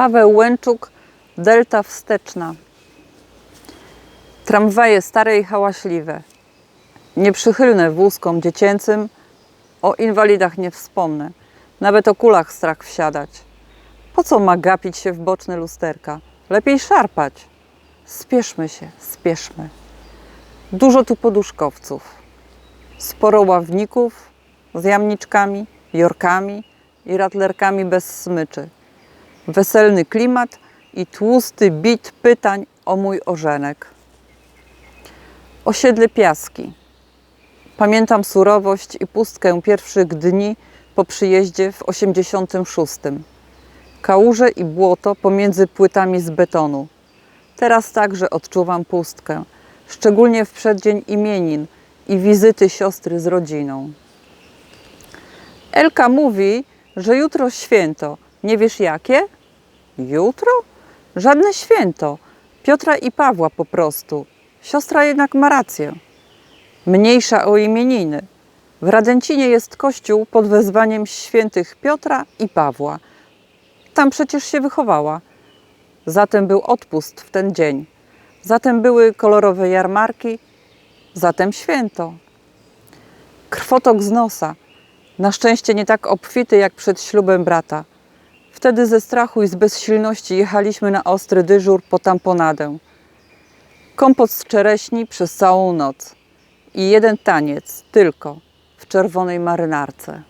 Paweł Łęczuk, Delta Wsteczna. Tramwaje stare i hałaśliwe. Nieprzychylne wózkom dziecięcym. O inwalidach nie wspomnę. Nawet o kulach strach wsiadać. Po co ma gapić się w boczne lusterka? Lepiej szarpać. Spieszmy się, spieszmy. Dużo tu poduszkowców. Sporo ławników z jamniczkami, jorkami i ratlerkami bez smyczy. Weselny klimat i tłusty bit pytań o mój ożenek. Osiedle Piaski. Pamiętam surowość i pustkę pierwszych dni po przyjeździe w 86. Kałuże i błoto pomiędzy płytami z betonu. Teraz także odczuwam pustkę, szczególnie w przeddzień imienin i wizyty siostry z rodziną. Elka mówi, że jutro święto. Nie wiesz jakie? Jutro? Żadne święto. Piotra i Pawła po prostu. Siostra jednak ma rację. Mniejsza o imieniny. W Radęcinie jest kościół pod wezwaniem świętych Piotra i Pawła. Tam przecież się wychowała. Zatem był odpust w ten dzień. Zatem były kolorowe jarmarki. Zatem święto. Krwotok z nosa. Na szczęście nie tak obfity jak przed ślubem brata. Wtedy ze strachu i z bezsilności jechaliśmy na ostry dyżur po tamponadę. Kompot z czereśni przez całą noc i jeden taniec tylko w czerwonej marynarce.